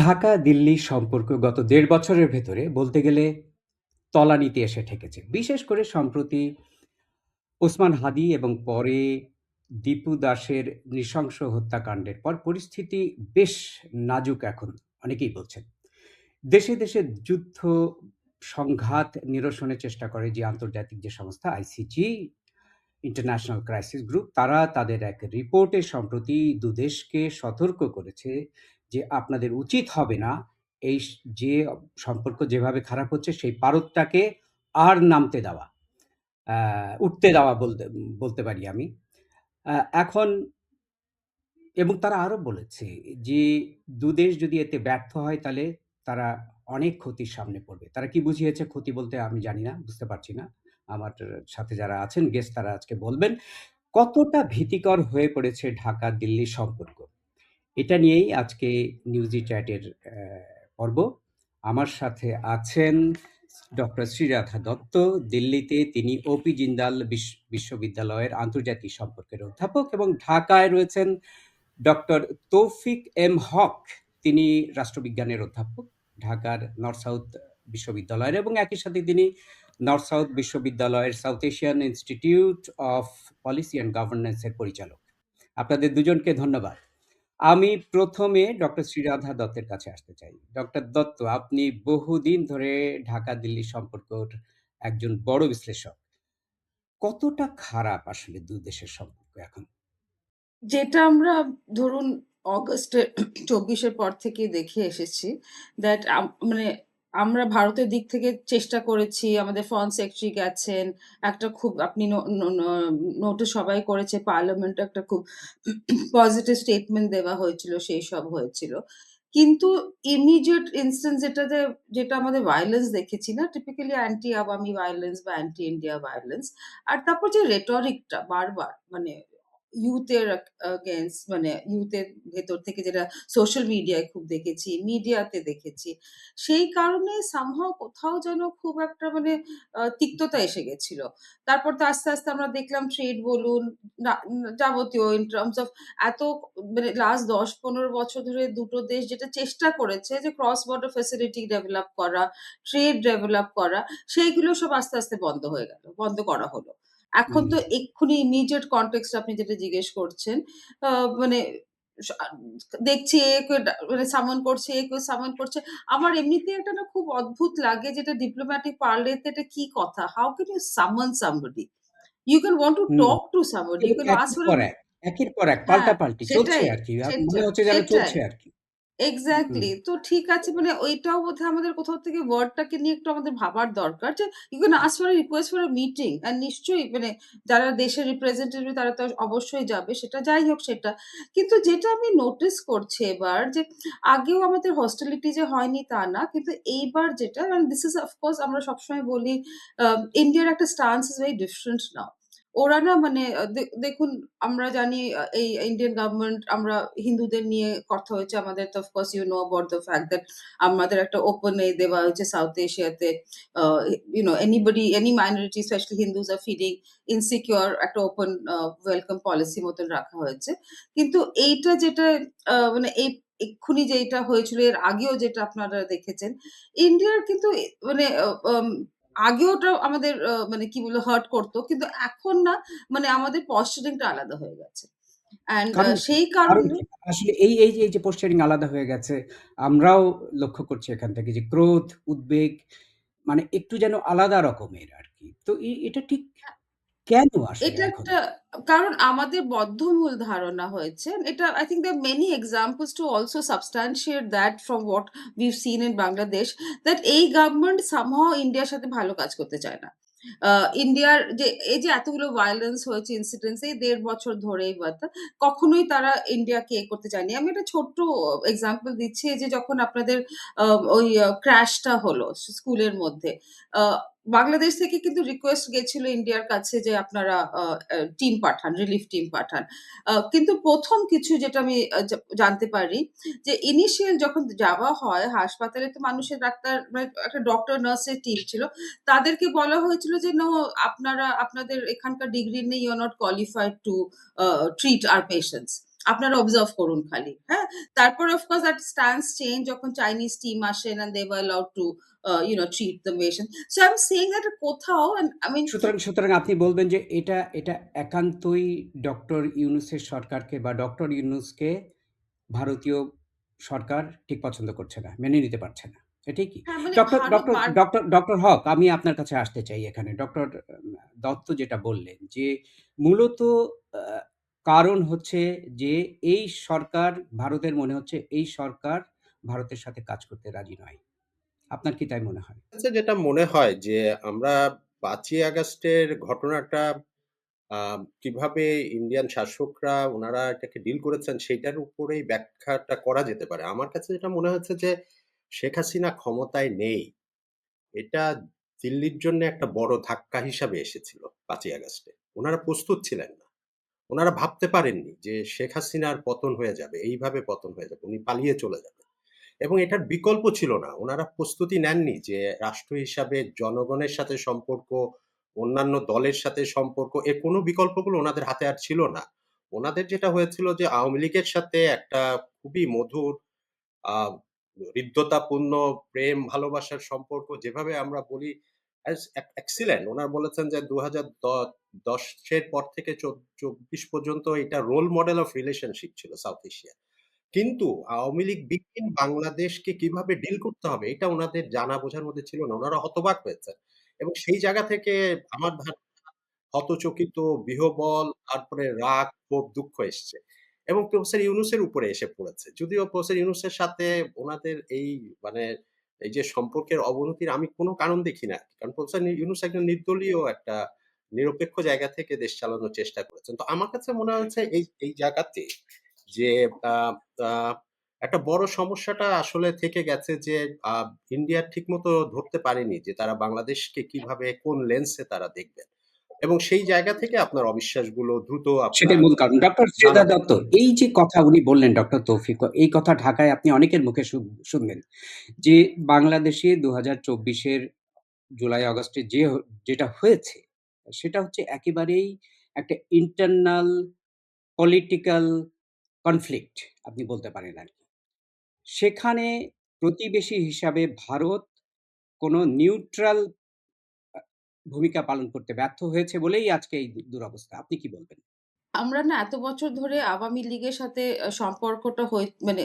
ঢাকা-দিল্লি সম্পর্ক গত দেড় বছরের ভেতরে বলতে গেলে তলানিতে এসে ঠেকেছে। বিশেষ করে সম্প্রতি ওসমান হাদি এবং পরে দীপু দাসের নৃশংস হত্যাকাণ্ডের পর পরিস্থিতি বেশ নাজুক এখন, অনেকেই বলছেন। দেশে, দেশে যুদ্ধ, সংঘাত নিরসনের চেষ্টা করে যে আন্তর্জাতিক যে সংস্থা আইসিজি, ইন্টারন্যাশনাল ক্রাইসিস গ্রুপ, তারা তাদের এক রিপোর্টে সম্প্রতি দুদেশকে সতর্ক করেছে যে আপনাদের উচিত হবে না এই যে সম্পর্ক যেভাবে খারাপ হচ্ছে সেই পারদটাকে আর নামতে দেওয়া। উঠতে দেওয়া বলতে বলতে পারি আমি। এখন এবং তারা আরও বলেছে যে দুদেশ যদি এতে ব্যর্থ হয় তাহলে তারা অনেক ক্ষতির সামনে পড়বে। তারা কি বুঝিয়েছে ক্ষতি বলতে আমি জানি না, বুঝতে পারছি না। আমার সাথে যারা আছেন গেস্ট তারা আজকে বলবেন। কতটা ভীতিকর হয়ে পড়েছে ঢাকা-দিল্লি সম্পর্ক? এটা নিয়েই আজকে নিউজি চ্যাটের পর্ব। আমার সাথে আছেন ডক্টর শ্রীরাধা দত্ত। দিল্লিতে তিনি ওপি জিন্দাল বিশ, বিশ্ববিদ্যালয়ের আন্তর্জাতিক সম্পর্কের অধ্যাপক এবং ঢাকায় রয়েছেন ডক্টর তৌফিক এম হক। তিনি রাষ্ট্রবিজ্ঞানের অধ্যাপক, ঢাকার নর্থ সাউথ বিশ্ববিদ্যালয়ের এবং একই সাথে তিনি নর্থ সাউথ বিশ্ববিদ্যালয়ের South Asian Institute of Policy and Governance এর পরিচালক। আপনাদের দুজনকে ধন্যবাদ। আমি প্রথমে ডক্টর শ্রীরাধা দত্তের কাছে আসতে চাই। ডক্টর দত্ত, আপনি বহুদিন ধরে ঢাকা-দিল্লি সম্পর্কর একজন বড় বিশ্লেষক। কতটা খারাপ আসলে দু দেশের সম্পর্ক এখন? যেটা আমরা ধরুন অগস্টের চব্বিশের পর থেকে দেখে এসেছি দ্যাট মানে আমরা ভারতের দিক থেকে চেষ্টা করেছি, আমাদের ফরেন সেক্রেটারি গেছেন। একটা খুব আপনি ন ন ন সবাই করেছে পার্লামেন্টে একটা খুব পজিটিভ স্টেটমেন্ট দেওয়া হয়েছিল, সেই সব হয়েছিল। কিন্তু ইমিডিয়েট ইনস্ট্যান্স যেটাতে যেটা আমাদের ভায়োলেন্স দেখেছি না টিপিক্যালি অ্যান্টি আওয়ামী ভায়োলেন্স বা অ্যান্টি ইন্ডিয়া ভায়োলেন্স। আর তারপর যে রেটরিকটা বারবার মানে ইউথের আগ মানে ইউথের ভেতর থেকে যেটা সোশ্যাল মিডিয়ায় খুব দেখেছি, মিডিয়াতে দেখেছি। সেই কারণে সামহাও কোথাও যেন খুব একটা মানে তিক্ততা এসে গেছিল। তারপর তো আস্তে, আস্তে আমরা দেখলাম ট্রেড বলুন, যাবতীয় ইন টার্মস অফ এত মানে লাস্ট দশ পনেরো বছর ধরে দুটো দেশ যেটা চেষ্টা করেছে যে ক্রস বর্ডার ফেসিলিটি ডেভেলপ করা, ট্রেড ডেভেলপ করা, সেইগুলো সব আস্তে, আস্তে বন্ধ হয়ে গেল। বন্ধ করা হলো। এখন তো এক্ষুনি ইমিডিয়েট কনটেক্সট আপনি যেটা জিজ্ঞেস করছেন, মানে দেখছি এ মানে সামন করছে, এ কেউ সামন করছে। আমার এমনিতেই একটা না খুব অদ্ভুত লাগে যেটা ডিপ্লোম্যাটিক পার্লেতে এটা কি কথা? How can you summon? You can want to hmm. talk to somebody. You কিন্তু can ask একের পর এক, এক হ্যাঁ, পাল্টাপাল্টি চলছে সেটাই, আরকি। আ সেটা মনে হচ্ছে যেন চলছে আরকি। হুম। এক্সাক্টলি। তো ঠিক আছে মানে ওইটাও বোধহয় আমাদের কোথাও থেকে ওয়ার্ডটাকে নিয়ে একটু আমাদের ভাবার দরকার যে you can ask for request for meeting and নিশ্চয়ই মানে যারা দেশের রিপ্রেজেন্টেটিভ তারা তো অবশ্যই যাবে। সেটা যাই হোক সেটা। কিন্তু যেটা আমি নোটিস করছি এবার যে আগেও আমাদের হস্টিলিটি যে হয়নি তা না। কিন্তু এইবার যেটা this is of course আমরা সবসময় বলি ইন্ডিয়ার একটা stance is very different now. ওরা না মানে দেখুন আমরা জানি এই ইন্ডিয়ান গভর্নমেন্ট আমরা হিন্দুদের নিয়ে কথা হয়েছে আমাদের তো of course you know about the fact that আমাদের একটা ওপেন এ দেওয়া হয়েছে সাউথ এশিয়াতে you know anybody any minority specially Hindus are feeling insecure একটা ওপেন ওয়েলকাম পলিসি মতন রাখা হয়েছে। কিন্তু এইটা যেটা মানে এই এক্ষুনি যেইটা হয়েছিল এর আগেও যেটা আপনারা দেখেছেন, ইন্ডিয়ার কিন্তু মানে আগেও ওটা আমাদের মানে কি বলব হার্ট করতো কিন্তু এখন না মানে আমাদের পশ্চারিংটা আলাদা হয়ে গেছে। সেই কারণে আসলে এই, এই যে, এই যে পোস্টারিং আলাদা হয়ে গেছে, আমরাও লক্ষ্য করছি এখান থেকে যে ক্রোধ, উদ্বেগ মানে একটু যেন আলাদা রকমের আর কি তো এটা ঠিক। কেন আসলে এটা এখন? একটা কারণ আমাদের বদ্ধমূল ধারণা হয়েছে। এটা I think there many many to to also that from what we've seen in Bangladesh that এই গভর্নমেন্ট somehow ইন্ডিয়ার সাথে ভালো কাজ করতে চায় না। আ ইন্ডিয়ার যে এই যে এতগুলো ভায়োলেন্স হয়েছে ইনসিডেন্টস এই দেড় বছর ধরেই বাত কখনোই তারা ইন্ডিয়াকে এ করতে চায়নি। আমি একটা ছোট্ট এক্সাম্পল দিচ্ছি এই যে যখন আপনাদের আ ওই ক্র্যাশটা হলো স্কুলের মধ্যে। আ বাংলাদেশ থেকে কিন্তু রিকোয়েস্ট গেছিল ইন্ডিয়ার কাছে যে আপনারা টিম পাঠান, রিলিফ টিম পাঠান। কিন্তু প্রথম কিছু যেটা আমি জানতে পারি যে ইনিশিয়াল যখন যাওয়া হয় হাসপাতালে তো মানুষের ডাক্তার মানে একটা ডক্টর নার্সের টিম ছিল। তাদেরকে বলা হয়েছিল যে নো আপনারা আপনাদের এখানকার ডিগ্রি নেই, you are not qualified to treat our patients. আপনারা অবজার্ভ করুন খালি। হ্যাঁ? তারপরে of course that stance change যখন চাইনিজ টিম আসেন and they were allowed to you know treat the patient. So I am saying that কোথাও I mean সুতরাং সুতরাং আপনি বলবেন যে এটা এটা একান্তই ডক্টর ইউনূসের সরকারকে বা ডক্টর ইউনূসকে ভারতীয় সরকার ঠিক পছন্দ করছে না। মেনে নিতে পারছে না। এটাই কি? হ্যাঁ, মানে doctor doctor doctor doctor Haque আমি আপনার কাছে আসতে চাই এখানে। ডক্টর দত্ত যেটা বললেন যে মূলত কারণ হচ্ছে যে এই সরকার, ভারতের মনে হচ্ছে এই সরকার ভারতের সাথে কাজ করতে রাজি নয়। আপনার কি তাই মনে হয়? কাছে যেটা মনে হয় যে আমরা পাঁচই আগস্টের ঘটনাটা কীভাবে ইন্ডিয়ান শাসকরা ওনারা এটাকে ডিল করেছেন সেইটার উপরেই ব্যাখ্যাটা করা যেতে পারে। আমার কাছে যেটা মনে হচ্ছে যে শেখ হাসিনা ক্ষমতায় নেই। এটা দিল্লির জন্য একটা বড় ধাক্কা হিসাবে এসেছিল পাঁচই আগস্টে। ওনারা প্রস্তুত ছিলেন না। উনারা ভাবতে পারেননি যে শেখ হাসিনার পতন হয়ে যাবে। এইভাবে পতন হয়ে যাবে। উনি পালিয়ে চলে যাবেন। এবং এটার বিকল্প ছিল না। ওনারা প্রস্তুতি নেননি যে রাষ্ট্র হিসাবে জনগণের সাথে সম্পর্ক, অন্যান্য দলের সাথে সম্পর্ক এর কোনো বিকল্পগুলো ওনাদের হাতে আর ছিল না। ওনাদের যেটা হয়েছিল যে আওয়ামী লীগের সাথে একটা খুবই মধুর আ হৃদ্যতাপূর্ণ প্রেম ভালোবাসার সম্পর্ক যেভাবে আমরা বলি excellent উনারা বলেছেন যে ২০১০ ১০ এর পর থেকে চব্বিশ পর্যন্ত এটা role model of relationship South Asia Asia. কিন্তু আওয়ামী লীগ বিহীন বাংলাদেশকে কীভাবে ডিল করতে হবে এটা ওনাদের জানা বোঝার মধ্যে ছিল না। ওনারা হতবাক হয়েছেন। এবং সেই জায়গা থেকে আমার হতচকিত, বিহবল তারপরে রাগ, ক্ষোভ, দুঃখ এসছে। এবং প্রফেসর ইউনুসের উপরে এসে পড়েছে। যদিও প্রফেসর ইউনুসের সাথে ওনাদের এই মানে এই যে সম্পর্কের অবনতির আমি কোনো কারণ দেখি না। কারণ প্রফেসর ইউনুস একজন নির্দলীয় একটা নিরপেক্ষ জায়গা থেকে দেশ চালানোর চেষ্টা করেছেন। তো আমার কাছে মনে হয়েছে এই এই জায়গাতে যে একটা বড় সমস্যাটা আসলে থেকে গেছে যে ইন্ডিয়া ঠিকমতো ধরতে পারেনি যে তারা বাংলাদেশকে কীভাবে কোন লেন্সে তারা দেখবেন। এবং সেই জায়গা থেকে আপনার অবিশ্বাসগুলো দ্রুত সেটাই মূল কারণ। ডক্টর দত্ত এই যে কথা উনি বললেন ডক্টর তৌফিক এই কথা ঢাকায় আপনি অনেকের মুখে শুন শুনবেন। যে বাংলাদেশে ২০২৪ এর জুলাই আগস্টে যে যেটা হয়েছে সেটা হচ্ছে একেবারেই একটা ইন্টারনাল পলিটিক্যাল কনফ্লিক্ট আপনি বলতে পারেন আর কি সেখানে প্রতিবেশী হিসাবে ভারত কোনো নিউট্রাল ভূমিকা পালন করতে ব্যর্থ হয়েছে বলেই আজকে এই দুরবস্থা। আপনি কি বলবেন? আমরা না এত বছর ধরে আওয়ামী লীগের সাথে সম্পর্কটা হয়ে মানে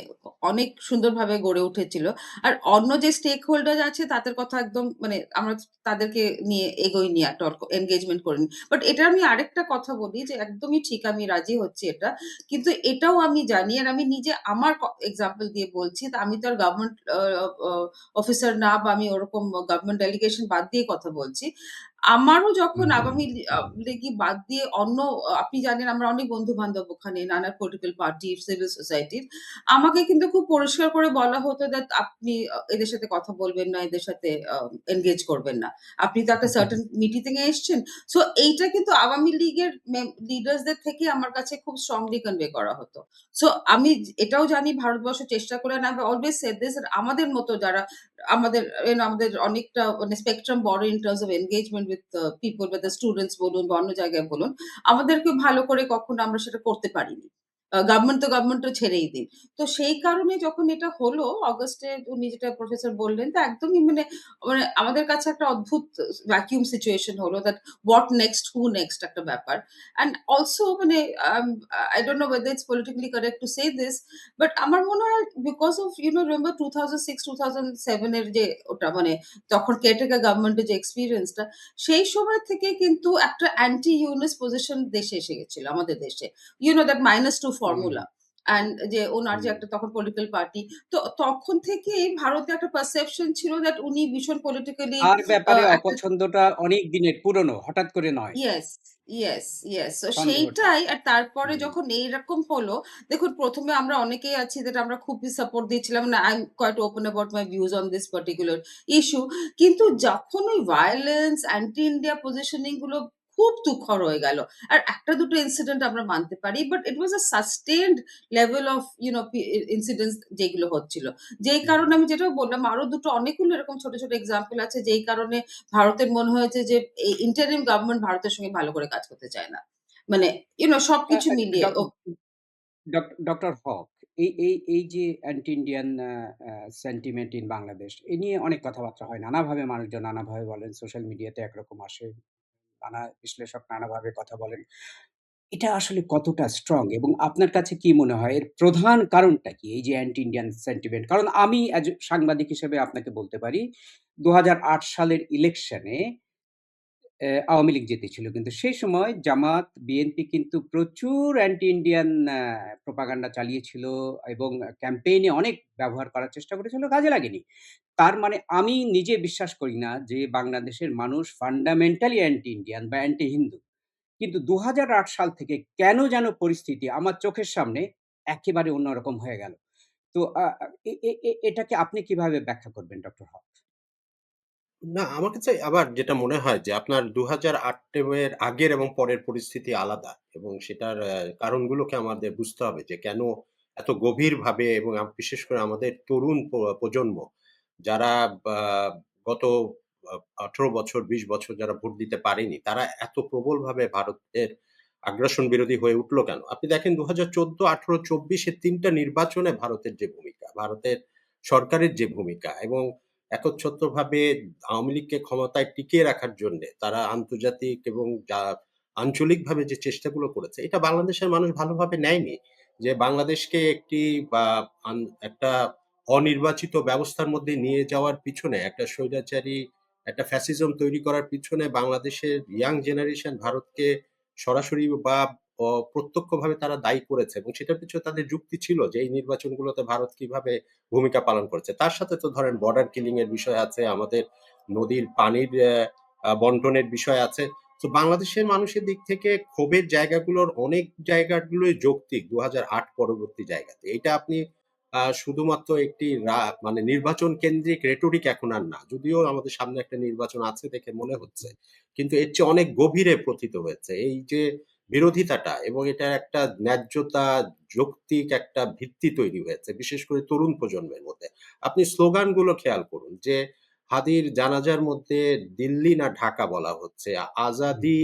অনেক সুন্দরভাবে গড়ে উঠেছিল। আর অন্য যে স্টেক হোল্ডার আছে, তাদের কথা একদম মানে আমরা তাদেরকে নিয়ে এগোইনি at all এনগেজমেন্ট করে করিনি। বাট এটা আমি আরেকটা কথা বলি যে একদমই ঠিক আমি রাজি হচ্ছি এটা। কিন্তু এটাও আমি জানি আর আমি নিজে আমার এক্সাম্পল দিয়ে বলছি। আমি তো আর গভর্নমেন্ট অফিসার না বা আমি ওরকম গভর্নমেন্ট ডেলিগেশন বাদ দিয়ে কথা বলছি। আমারও যখন আওয়ামী লীগই বাদ দিয়ে অন্য আপনি জানেন আমরা অনেক বন্ধু-বান্ধব ওখানে নানা পলিটিক্যাল পার্টি, সিভিল সোসাইটির। আমাকে কিন্তু খুব পরিষ্কার করে বলা হতো that আপনি এদের সাথে কথা বলবেন না, এদের সাথে এনগেজ করবেন না। আপনি তো একটা সার্টেন মিটিং এ এসছেন। সো এইটা কিন্তু আওয়ামী লীগের মেম লিডার্স দের থেকে আমার কাছে খুব স্ট্রংলি কনভে করা হতো। সো আমি এটাও জানি ভারতবর্ষ চেষ্টা করে না said this that আমাদের মতো যারা আমাদের আমাদের অনেকটা মানে স্পেকট্রাম বড় in terms of engagement with people বা দ্য স্টুডেন্টস বলুন বা অন্য জায়গায় বলুন, আমাদেরকে ভালো করে কখনো আমরা সেটা করতে পারিনি। গভর্নমেন্ট তো গভর্নমেন্ট তো ছেড়েই দিন। তো সেই কারণে যখন এটা হলো অগাস্টে উনি যেটা প্রফেসর বললেন তো একদমই মানে মানে আমাদের কাছে একটা অদ্ভুত ভ্যাকুয়াম সিচুয়েশন হলো that what next who next একটা ব্যাপার। অ্যান্ড অলসো মানে I don't know whether it's politically correct to say this, but আমার মনে হয় because of you know remember 2006-2007 এর যে ওটা মানে তখন কেয়ারটেকার গভর্নমেন্টের যে এক্সপেরিয়েন্স টা, সেই সময় থেকে কিন্তু একটা অ্যান্টি ইউনুস পজিশন দেশে এসে গেছিল আমাদের দেশে। You know that -2 hmm. Formula and যে উনার যে একটা তখন পলিটিক্যাল পার্টি। তো তখন থেকেই ভারতে একটা পারসেপশন ছিল দ্যাট উনি ভীষণ পলিটিক্যালি তার আ ব্যাপারে অপছন্দটা অনেক দিনের পুরনো, হঠাৎ করে নয়। Yes, yes, yes. সেইটাই আর তারপরে যখন এইরকম হলো, দেখুন প্রথমে আমরা অনেকেই আছি যেটা আমরা খুবই সাপোর্ট দিয়েছিলাম না am quite open about my views on this particular issue কিন্তু যখন ওই ভায়োলেন্স, অ্যান্টি ইন্ডিয়া পজিশনিংগুলো খুব তুখর হয়ে গেল। আর ১ টা ২ ইনসিডেন্ট আমরা মানতে পারি। But it was a sustained level of you know P E incidents যেগুলো হচ্ছিল। যেই কারণে আমি যেটা বললাম আরও দুটো অনেকগুলো এরকম ছোট, ছোট এক্সাম্পল আছে যেই কারণে ভারতের মনে হয়েছে যে ইন্টারিম গভর্নমেন্ট ভারতের সঙ্গে ভালো করে কাজ করতে চায় না। মানে ইউ নো আ সবকিছু মিলিয়ে ও ডক ডক্টর হক এই এই এই যে anti Indian sentiment in Bangladesh এ নিয়ে অনেক কথাবার্তা হয়। নানাভাবে মানুষজন নানাভাবে বলেন। সোশ্যাল মিডিয়াতে একরকম আসে। নানা বিশ্লেষক নানাভাবে কথা বলেন। এটা আসলে কতটা স্ট্রং এবং আপনার কাছে কি মনে হয় এর প্রধান কারণটা কি? এই যে অ্যান্টি ইন্ডিয়ান সেন্টিমেন্ট কারণ আমি সাংবাদিক হিসেবে আপনাকে বলতে পারি দু হাজার আট সালের ইলেকশনে আওয়ামী লীগ জিতেছিল। কিন্তু সেই সময় জামাত, বিএনপি কিন্তু প্রচুর অ্যান্টি ইন্ডিয়ান প্রোপাগান্ডা চালিয়েছিল এবং ক্যাম্পেইনে অনেক ব্যবহার করার চেষ্টা করেছিল, কাজে লাগেনি। তার মানে আমি নিজে বিশ্বাস করি না যে বাংলাদেশের মানুষ ফান্ডামেন্টালি অ্যান্টি ইন্ডিয়ান বা অ্যান্টি হিন্দু। কিন্তু ২০০৮ সাল থেকে কেন যেন পরিস্থিতি আমার চোখের সামনে একেবারে অন্যরকম হয়ে গেল। তো এটাকে আপনি কীভাবে ব্যাখ্যা করবেন ডক্টর হক? না, আমার কাছে আবার যেটা মনে হয় যে আপনার ২০০৮ এর আগের এবং পরের পরিস্থিতি আলাদা এবং সেটার কারণগুলোকে আমাদের বুঝতে হবে যে কেন এত গভীরভাবে এবং বিশেষ করে আমাদের তরুণ প্রজন্ম যারা বা গত আ ১৮ বছর ২০ বছর যারা ভোট দিতে পারেনি, তারা এত প্রবলভাবে ভারতের আগ্রাসন বিরোধী হয়ে উঠল কেন? আপনি দেখেন ২০১৪, ১৮, ২৪ এ ৩ টা নির্বাচনে ভারতের যে ভূমিকা, ভারতের সরকারের যে ভূমিকা এবং একচ্ছত্রভাবে আওয়ামী লীগকে ক্ষমতায় টিকিয়ে রাখার জন্যে তারা আন্তর্জাতিক এবং আঞ্চলিকভাবে যে চেষ্টাগুলো করেছে, এটা বাংলাদেশের মানুষ ভালোভাবে নেয়নি। যে বাংলাদেশকে একটি বা একটা অনির্বাচিত ব্যবস্থার মধ্যে নিয়ে যাওয়ার পিছনে একটা স্বৈরাচারী একটা ফ্যাসিজম তৈরি করার পিছনে বাংলাদেশের ইয়াং জেনারেশন ভারতকে সরাসরি বা প্রত্যক্ষভাবে তারা দায়ী করেছে এবং সেটার পিছনে তাদের যুক্তি ছিল যে এই নির্বাচনগুলোতে ভারত কীভাবে ভূমিকা পালন করেছে। তার সাথে তো ধরেন বর্ডার কিলিং এর বিষয় আছে, আমাদের নদীর পানির বন্টনের বিষয় আছে। তো বাংলাদেশের মানুষের দিক থেকে ক্ষোভের জায়গাগুলোর অনেক জায়গাগুলোই যৌক্তিক ২০০৮ পরবর্তী জায়গাতে। এটা আপনি শুধুমাত্র একটি মানে নির্বাচন কেন্দ্রিক রেটরিক এখন আর না। যদিও আমাদের সামনে একটা নির্বাচন আছে দেখে মনে হচ্ছে। কিন্তু এর চেয়ে অনেক গভীরে প্রথিত হয়েছে। এই যে বিরোধিতাটা এবং এটার একটা ন্যায্যতা, যৌক্তিক একটা ভিত্তি তৈরি হয়েছে, বিশেষ করে তরুণ প্রজন্মের মধ্যে। আপনি স্লোগানগুলো খেয়াল করুন যে হাদির জানাজার মধ্যে দিল্লি না ঢাকা বলা হচ্ছে। আজাদি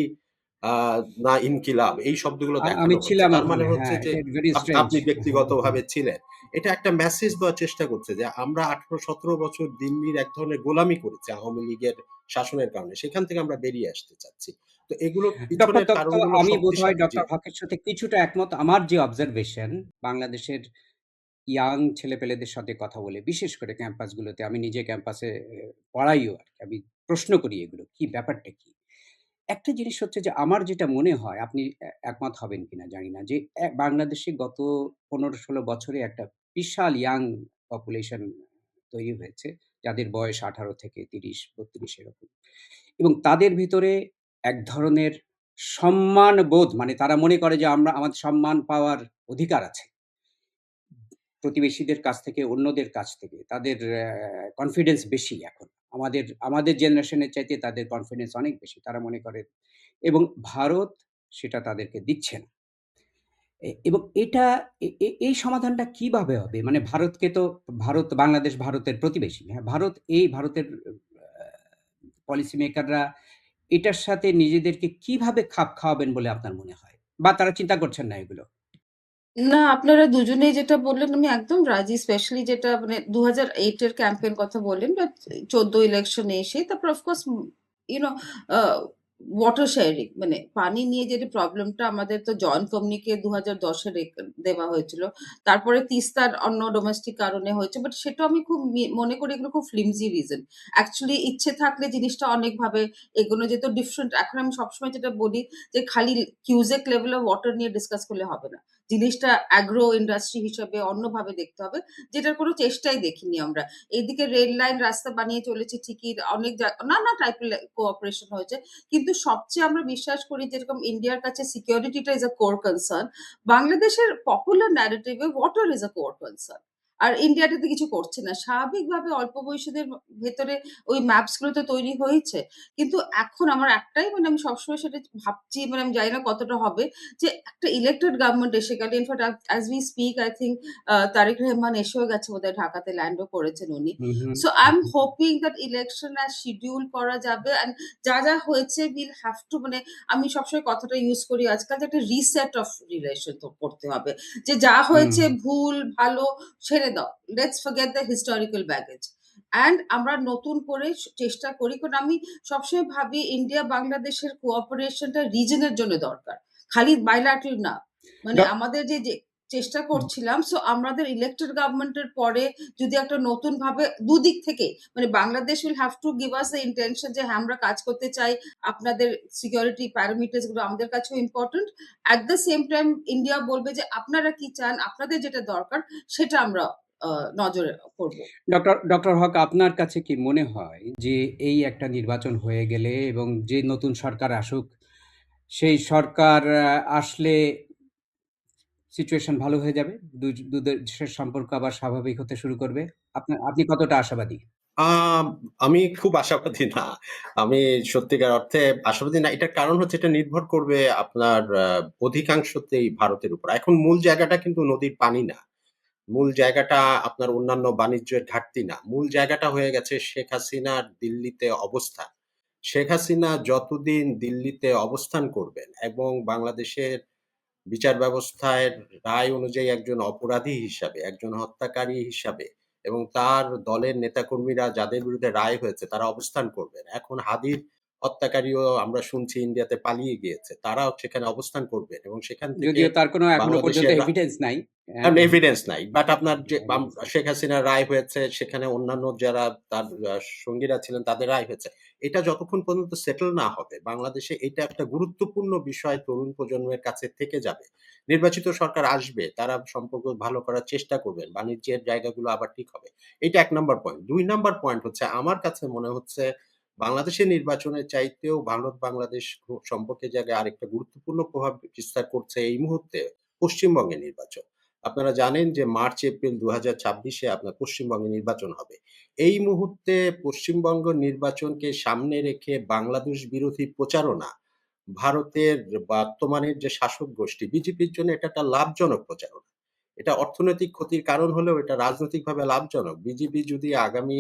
না ইনকিলাব এই শব্দগুলো আমি ছিলাম তার মানে হচ্ছে হ্যাঁ, যে আপ স্ট্রেঞ্জ। আপনি ব্যক্তিগতভাবে ছিলেন। এটা একটা মেসেজ দেওয়ার চেষ্টা করছে যে আমরা ১৮-১৭ বছর দিল্লির এক ধরনের গোলামি করেছি আওয়ামী লীগের শাসনের কারণে। সেখান থেকে আমরা বেরিয়ে আসতে চাচ্ছি। তো কারণগুলো আমি বোধহয় ডক্টর হকের সাথে কিছুটা একমত। আমার যে অবজারভেশন বাংলাদেশের ইয়াং ছেলেপেলেদের সাথে কথা বলে, বিশেষ করে ক্যাম্পাসগুলোতে আমি নিজে ক্যাম্পাসে পড়াইও আরকি। আমি প্রশ্ন করি এগুলো, কি ব্যাপারটা কি? একটা জিনিস হচ্ছে যে, আমার যেটা মনে হয়, আপনি একমত হবেন কিনা জানি না। যে বাংলাদেশে গত ১৫-১৬ বছরে একটা বিশাল ইয়াং পপুলেশন তৈরি হয়েছে। যাদের বয়স ১৮ থেকে ৩০-৩২ এরকম। এবং তাদের ভিতরে এক ধরনের সম্মানবোধ মানে তারা মনে করে যে, আমরা, আমাদের সম্মান পাওয়ার অধিকার আছে। প্রতিবেশীদের কাছ থেকে, অন্যদের কাছ থেকে। তাদের কনফিডেন্স বেশি এখন। আমাদের আমাদের জেনারেশনের চাইতে তাদের কনফিডেন্স অনেক বেশি। তারা মনে করে এবং ভারত সেটা তাদেরকে দিচ্ছে না। এবং এটা এই সমাধানটা কীভাবে হবে? মানে ভারতকে তো ভারত বাংলাদেশ ভারতের প্রতিবেশী। হ্যাঁ, ভারত এই ভারতের পলিসি মেকাররা এটার সাথে নিজেদেরকে কীভাবে খাপ খাওয়াবেন বলে আপনার মনে হয়? বা তারা চিন্তা করছেন না এগুলো? না, আপনারা দুজনেই যেটা বললেন আমি একদম রাজি। স্পেশালি যেটা মানে ২০০৮ এর ক্যাম্পেইন কথা বললেন বা ১৪ ইলেকশনে এসে তারপর of course you know water sharing মানে পানি নিয়ে যে প্রবলেমটা আমাদের তো জয়েন্ট কমিউনিকে ২০১০ এ রেক দেওয়া হয়েছিল। তারপরে তিস্তার অন্য ডোমেস্টিক কারণে হয়েছে। বাট সেটা আমি খুব মি মনে করি এগুলো খুব ফ্লিমজি রিজন। অ্যাকচুয়ালি ইচ্ছে থাকলে জিনিসটা অনেকভাবে এগোনো যেত ডিফারেন্ট এখন আমি সবসময় যেটা বলি যে খালি কিউজেক লেভেল অফ ওয়াটার নিয়ে ডিসকাস করলে হবে না। জিনিসটা অ্যাগ্রো ইন্ডাস্ট্রি হিসেবে অন্যভাবে দেখতে হবে। যেটার কোনো চেষ্টাই দেখিনি আমরা। এইদিকে রেল লাইন রাস্তা বানিয়ে চলেছি ঠিকই, অনেক নানা টাইপের কোঅপারেশন হয়েছে। কিন্তু সবচেয়ে আমরা বিশ্বাস করি যেরকম ইন্ডিয়ার কাছে সিকিউরিটিটা ইজ আ কোর কনসার্ন। বাংলাদেশের popular ন্যারেটিভে water is a core concern. আর ইন্ডিয়াটাতে কিছু করছে না। স্বাভাবিকভাবে অল্প বয়সীদের ভেতরে ওই ম্যাপসগুলো তো তৈরি হয়েছে। কিন্তু এখন আমার একটাই মানে আমি সবসময় সেটা ভাবছি মানে আমি জানি না কতটা হবে যে একটা ইলেক্টেড গভর্নমেন্ট এসে গেলে in fact as we speak I uh Tarek Rahman এসেও গেছে বোধহয় ঢাকাতে ল্যান্ডও করেছেন উনি। So I am hoping that election as schedule করা যাবে অ্যান্ড যা, যা হয়েছে উইল হ্যাভ টু মানে আমি সবসময় কথাটা ইউজ করি আজকাল যে একটা রিসেট অফ রিলেশন তো করতে হবে। যে যা হয়েছে ভুল, ভালো ছেড়ে দাও। Let's forget the historical baggage. And আমরা নতুন করে চেষ্টা করি। কারণ আমি সবসময় ভাবি ইন্ডিয়া বাংলাদেশের কোঅপারেশনটা রিজনের জন্য দরকার। খালি bilateral না। মানে আমাদের যে, যে চেষ্টা করছিলাম সো আমাদের ইলেক্টেড গভর্নমেন্টের পরে যদি একটা নতুনভাবে দুদিক থেকে মানে Bangladesh will have to give us the intention যে হ্যাঁ, আমরা কাজ করতে চাই। আপনাদের সিকিউরিটি প্যারামিটারসগুলো আমাদের কাছেও important. At the same time India বলবে যে আপনারা কি চান? আপনাদের যেটা দরকার সেটা আমরা নজরে করব। ডক্টর ডক্টর হক আপনার কাছে কি মনে হয় যে এই একটা নির্বাচন হয়ে গেলে এবং যে নতুন সরকার আসুক, সেই সরকার আসলে সিচুয়েশন ভালো হয়ে যাবে? দুই দেশের সম্পর্ক আবার স্বাভাবিক হতে শুরু করবে? আপনার, আপনি কতটা আশাবাদী? আম খুব আশাবাদী না। আমি সত্যিকার অর্থে আশাবাদী না। এটার কারণ হচ্ছে এটা নির্ভর করবে আপনার অধিকাংশতেই ভারতের উপর। এখন মূল জায়গাটা কিন্তু নদীর পানি না। মূল জায়গাটা আপনার অন্যান্য বাণিজ্যের ঘাটতি না। মূল জায়গাটা হয়ে গেছে শেখ হাসিনার দিল্লিতে অবস্থান। শেখ হাসিনা যতদিন দিল্লিতে অবস্থান করবেন এবং বাংলাদেশের বিচার ব্যবস্থায় রায় অনুযায়ী একজন অপরাধী হিসাবে, একজন হত্যাকারী হিসাবে এবং তার দলের নেতাকর্মীরা যাদের বিরুদ্ধে রায় হয়েছে তারা অবস্থান করবেন। এখন হাদির হত্যাকারীও আমরা শুনছি ইন্ডিয়াতে পালিয়ে গিয়েছে। তারা সেখানে অবস্থান করবেন এবং সেখান থেকে যদিও তার কোনো এখনও পর্যন্ত এভিডেন্স নাই। হ্যাঁ, কারণ এভিডেন্স নাই। বাট আপনার যে। শেখ হাসিনার রায় হয়েছে, সেখানে অন্যান্য যারা তার সঙ্গীরা ছিলেন তাদের রায় হয়েছে। এটা যতক্ষণ পর্যন্ত সেটল না হবে, বাংলাদেশে এটা একটা গুরুত্বপূর্ণ বিষয় তরুণ প্রজন্মের কাছে থেকে যাবে। নির্বাচিত সরকার আসবে, তারা সম্পর্ক ভালো করার চেষ্টা করবেন। বাণিজ্যের জায়গাগুলো আবার ঠিক হবে। এটা এক নম্বর পয়েন্ট। দুই নাম্বার পয়েন্ট হচ্ছে আমার কাছে মনে হচ্ছে বাংলাদেশের নির্বাচনের চাইতেও ভারত-বাংলাদেশ গ সম্পর্কের জায়গায় আরেকটা গুরুত্বপূর্ণ প্রভাব বিস্তার করছে এই মুহূর্তে পশ্চিমবঙ্গের নির্বাচন। আপনারা জানেন যে মার্চ, এপ্রিল ২০২৬ এ আপনার পশ্চিমবঙ্গে নির্বাচন হবে। এই মুহূর্তে পশ্চিমবঙ্গ নির্বাচনকে সামনে রেখে বাংলাদেশ বিরোধী প্রচারণা ভারতের বর্তমানের যে শাসক গোষ্ঠী বিজেপির জন্য এটা একটা লাভজনক প্রচারণা। এটা অর্থনৈতিক ক্ষতির কারণ হলেও এটা রাজনৈতিকভাবে লাভজনক। বিজেপি যদি আগামী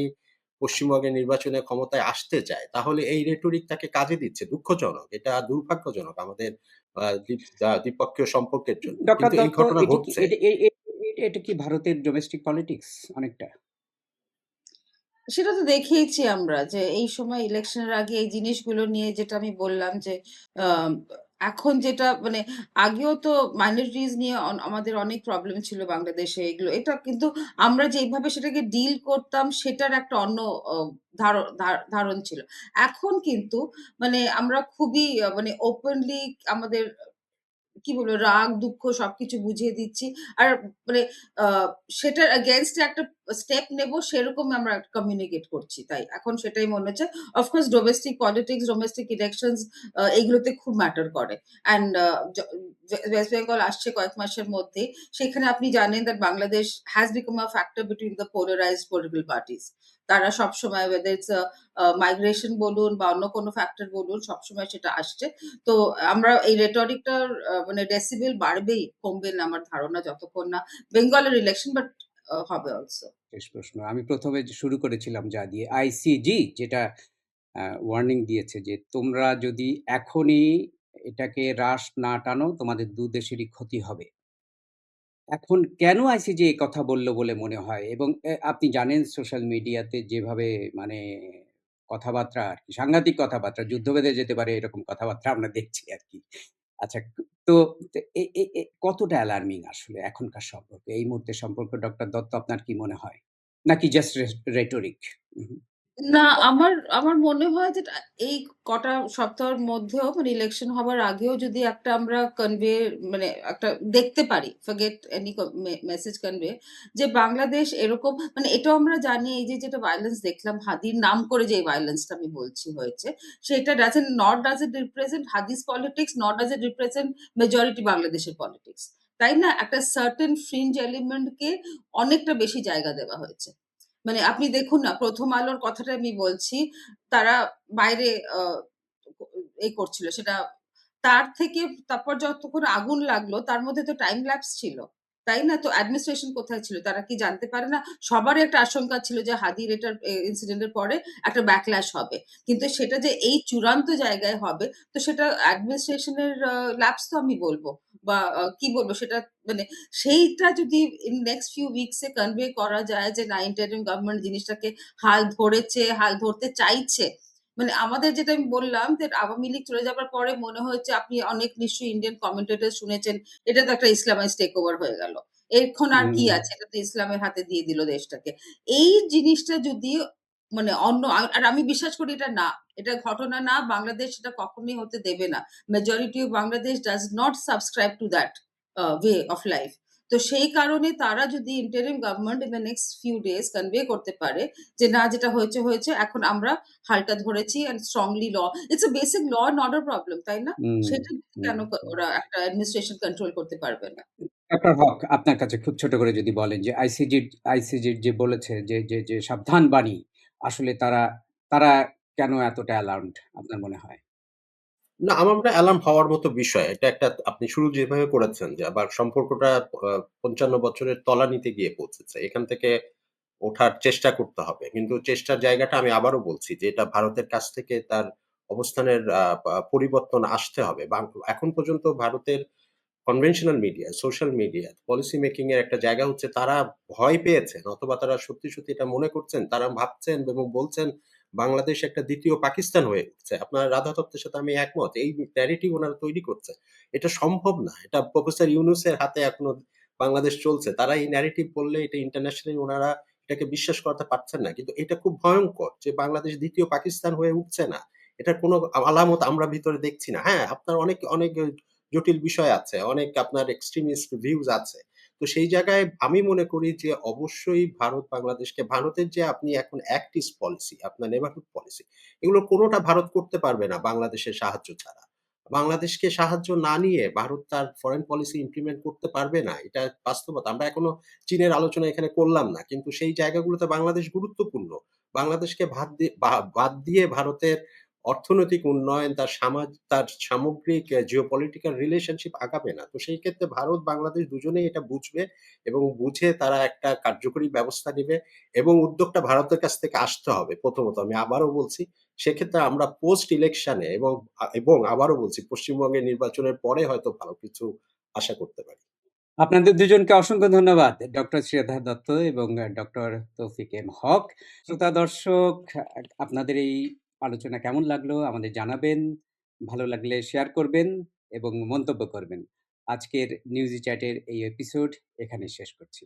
পশ্চিমবঙ্গের নির্বাচনে ক্ষমতায় আসতে চায়, তাহলে এই রেটরিক তাকে কাজে দিচ্ছে। দুঃখজনক। এটা দুর্ভাগ্যজনক আমাদের দ্বিপক্ষীয় সম্পর্কের জন্য। কিন্তু এই ঘটনা ঘটছে। এটা কি ভারতের ডোমেস্টিক পলিটিক্স অনেকটা? সেটা তো দেখিয়েছি আমরা যে এই সময় ইলেকশনের আগে এই জিনিসগুলো নিয়ে যেটা আমি বললাম যে এখন যেটা মানে আগেও তো মাইনরিটিস নিয়ে অন আমাদের অনেক প্রবলেম ছিল বাংলাদেশে এগুলো। এটা কিন্তু আমরা যেইভাবে সেটাকে ডিল করতাম সেটার একটা অন্য অ ধার ধার ধারণ ছিল। এখন কিন্তু মানে আমরা খুবই আ মানে ওপেনলি আমাদের কি বলব রাগ, দুঃখ সবকিছু বুঝিয়ে দিচ্ছি। আর মানে আ সেটার এগেইনস্ট এ একটা স্টেপ নেব সেরকম আমরা কমিউনিকেট করছি তাই। এখন সেটাই মনে হচ্ছে। Of course domestic politics, domestic elections uh এগুলোতে খুব ম্যাটার করে। অ্যান্ড আ ওয়েস্ট বেঙ্গল আসছে কয়েক মাসের মধ্যেই। সেখানে আপনি জানেন that Bangladesh has become a factor between the polarized political parties. তারা সবসময় a আ মাইগ্রেশন বলুন বা অন্য কোনো ফ্যাক্টর বলুন সবসময় সেটা আসছে। তো আমরা এই রেটরিকটার আ মানে ডেসিবেল বাড়বেই, কমবে না আমার ধারণা যতক্ষণ না বেঙ্গলের ইলেকশন বাট হবে অলসো। শেষ প্রশ্ন। আমি প্রথমে শুরু করেছিলাম যা দিয়ে আইসিজি যেটা ওয়ার্নিং দিয়েছে যে তোমরা যদি এখনই এটাকে হ্রাস না টানো, তোমাদের দু দেশেরই ক্ষতি হবে। এখন কেন আইসিজি এই কথা বলল বলে মনে হয়? এবং আপনি জানেন সোশ্যাল মিডিয়াতে যেভাবে মানে কথাবার্তা আর কি, সাংঘাতিক কথাবার্তা যুদ্ধ বেঁধে যেতে পারে এরকম কথাবার্তা আমরা দেখছি আরকি। আচ্ছা তো কতটা অ্যালার্মিং আসলে এখনকার সম্পর্কে এই মুহূর্তে সম্পর্কে ডক্টর দত্ত আপনার কি মনে হয়? নাকি জাস্ট রেটরিক? না আমার আমার মনে হয় যে এই কটা সপ্তাহের মধ্যেও মানে ইলেকশন হবার আগেও যদি একটা আমরা কনভে মানে একটা দেখতে পারি ফরগেট এনি মেসেজ কনভে যে বাংলাদেশ এরকম মানে এটাও আমরা জানি এই যে যেটা ভায়োলেন্স দেখলাম হাদির নাম করে যে ভায়োলেন্সটা আমি বলছি হয়েছে, সেটা doesn't not does it represent হাদিস politics not does it represent majority বাংলাদেশের পলিটিক্স। তাই না? একটা সার্টেন ফ্রিঞ্জ এলিমেন্টকে অনেকটা বেশি জায়গা দেওয়া হয়েছে। মানে আপনি দেখুন না, 'প্রথম আলোর' কথাটা আমি বলছি। তারা বাইরে, আ এই করছিল, সেটা তার থেকে তারপর যতক্ষণ আগুন লাগল, তার মধ্যে তো টাইম ল্যাপস ছিল। তাই না? তো অ্যাডমিনিস্ট্রেশন কোথায় ছিল? তারা কি জানতে পারে না? সবারই একটা আশঙ্কা ছিল যে হাদির এটার এ ইনসিডেন্ট এর পরে একটা ব্যাকল্যাশ হবে। কিন্তু সেটা যে এই চূড়ান্ত জায়গায় হবে তো সেটা অ্যাডমিনিস্ট্রেশন এর আ ল্যাপস তো আমি বলব বা কি বলব সেটা মানে সেইটা যদি নেক্সট ফিউ উইকস কনভে করা যায় যে না ইন্টারিম গভর্নমেন্ট জিনিসটাকে হাল ধরেছে, হাল ধরতে চাইছে। মানে আমাদের যেটা আমি বললাম যে আওয়ামী লীগ চলে যাবার পরে মনে হয়েছে আপনি অনেক নিশ্চয়ই ইন্ডিয়ান কমেন্টেটর শুনেছেন। এটা তো একটা ইসলামাইজড টেক ওভার হয়ে গেল। এখন আর কি আছে? এটা তো ইসলামের হাতে দিয়ে দিল দেশটাকে। এই জিনিসটা যদি মানে অন্য আর আমি বিশ্বাস করি এটা না। এটা ঘটনা না। বাংলাদেশ এটা কখনোই হতে দেবে না। Majority of Bangladesh does not subscribe to that way of life. তো সেই কারণে তারা যদি interim government in the next few days convey করতে পারে যে না যেটা হয়েছে, হয়েছে। এখন আমরা হালটা ধরেছি and strongly law it's a basic law and order problem, তাই না? সেটা কেন ওরা একটা অ্যাডমিনিস্ট্রেশন কন্ট্রোল করতে পারবে না? ডক্টর হক আপনার কাছে খুব ছোট করে যদি বলেন যে আইসিজি আইসিজির যে বলেছে যে যে যে সাবধান বাণী আসলে তারা তারা কেন এতটা অ্যালার্মড আপনার মনে হয়? না, আমার মনে অ্যালার্ম হওয়ার মতো বিষয়। এটা একটা আপনি শুরু যেভাবে করেছেন যে আবার সম্পর্কটা আ ৫৫ বছরের তলানিতে গিয়ে পৌঁছেছে। এখান থেকে ওঠার চেষ্টা করতে হবে। কিন্তু চেষ্টার জায়গাটা আমি আবারও বলছি যে এটা ভারতের কাছ থেকে তার অবস্থানের আ পা পরিবর্তন আসতে হবে। এখন পর্যন্ত ভারতের conventional media, social media, policy making এর একটা জায়গা হচ্ছে তারা ভয় পেয়েছেন অথবা তারা সত্যি, সত্যি এটা মনে করছেন, তারা ভাবছেন এবং বলছেন বাংলাদেশ একটা দ্বিতীয় পাকিস্তান হয়ে উঠছে। আপনার রাধা দত্তের সাথে আমি একমত। এই ন্যারেটিভ উনারা তৈরি করছে। এটা সম্ভব না। এটা প্রফেসর ইউনূসের হাতে এখনও বাংলাদেশ চলছে। তারা এই ন্যারেটিভ বললে এটা ইন্টারন্যাশনালি ওনারা এটাকে বিশ্বাস করতে পারছেন না। কিন্তু এটা খুব ভয়ঙ্কর যে বাংলাদেশ দ্বিতীয় পাকিস্তান হয়ে উঠছে না। এটার কোনো আলামত আমরা ভিতরে দেখছি না। হ্যাঁ, আপনার অনেক, অনেক জটিল বিষয় আছে। অনেক আপনার এক্সট্রিমিস্ট ভিউজ আছে। তো সেই জায়গায় আমি মনে করি যে অবশ্যই ভারত বাংলাদেশকে ভারতের যে আপনি এখন অ্যাক্ট ইস্ট পলিসি, আপনার নেবারহুড পলিসি এগুলোর কোনটা ভারত করতে পারবে না বাংলাদেশের সাহায্য ছাড়া। বাংলাদেশকে সাহায্য না নিয়ে ভারত তার ফরেন পলিসি ইমপ্লিমেন্ট করতে পারবে না। এটা বাস্তবতা। আমরা এখনও চীনের আলোচনা এখানে করলাম না। কিন্তু সেই জায়গাগুলোতে বাংলাদেশ গুরুত্বপূর্ণ। বাংলাদেশকে বাদ দিয়ে ভারতের অর্থনৈতিক উন্নয়ন, তার সামাজ তার সামগ্রিক জিওপলিটিক্যাল রিলেশনশিপ আগাবে না। তো সেই ক্ষেত্রে ভারত বাংলাদেশ দুজনেই এটা বুঝবে এবং বুঝে তারা একটা কার্যকরী ব্যবস্থা নেবে এবং উদ্যোগটা ভারতের কাছ থেকে আসতে হবে প্রথমত। আমি আবারও বলছি, সেক্ষেত্রে আমরা পোস্ট ইলেকশন এবং এবং আবারও বলছি পশ্চিমবঙ্গের নির্বাচনের পরে হয়তো ভালো কিছু আশা করতে পারি। আপনাদের দুজনকে অসংখ্য ধন্যবাদ। ডক্টর শ্রীধর দত্ত এবং ডক্টর তৌফিক এম হক। শ্রোতা দর্শক আপনাদের এই আলোচনা কেমন লাগল আমাদের জানাবেন। ভালো লাগলে শেয়ার করবেন এবং মন্তব্য করবেন। আজকের নিউজি চ্যাটের এই এপিসোড এখানে শেষ করছি।